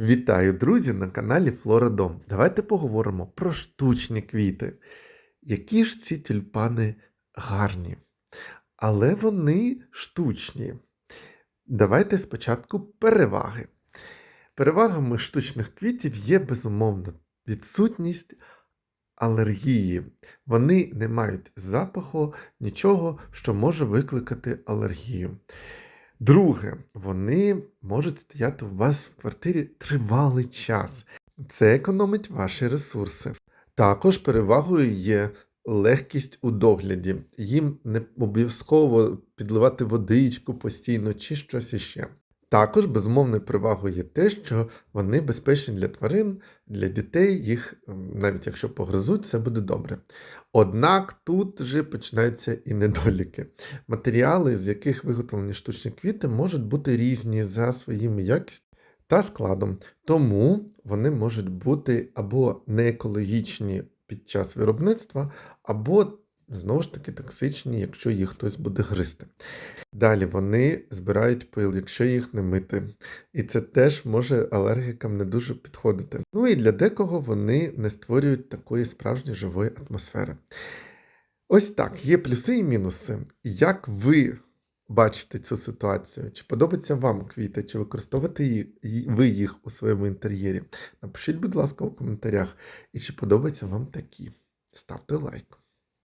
Вітаю, друзі, на каналі Флоридом. Давайте поговоримо про штучні квіти. Які ж ці тюльпани гарні, але вони штучні. Давайте спочатку переваги. Перевагами штучних квітів є безумовно відсутність алергії. Вони не мають запаху, нічого, що може викликати алергію. Друге, вони можуть стояти у вас в квартирі тривалий час. Це економить ваші ресурси. Також перевагою є легкість у догляді. Їм не обов'язково підливати водичку постійно чи щось іще. Також безумовною перевагою є те, що вони безпечні для тварин, для дітей, їх, навіть якщо погризуть, це буде добре. Однак тут вже починаються і недоліки. Матеріали, з яких виготовлені штучні квіти, можуть бути різні за своїми якістю та складом, тому вони можуть бути або неекологічні під час виробництва, або знову ж таки токсичні, якщо їх хтось буде гризти. Далі вони збирають пил, якщо їх не мити. І це теж може алергікам не дуже підходити. Ну і для декого вони не створюють такої справжньої живої атмосфери. Ось так, є плюси і мінуси. Як ви бачите цю ситуацію? Чи подобаються вам квіти, чи використовуєте ви їх у своєму інтер'єрі? Напишіть, будь ласка, у коментарях, і чи подобаються вам такі. Ставте лайк.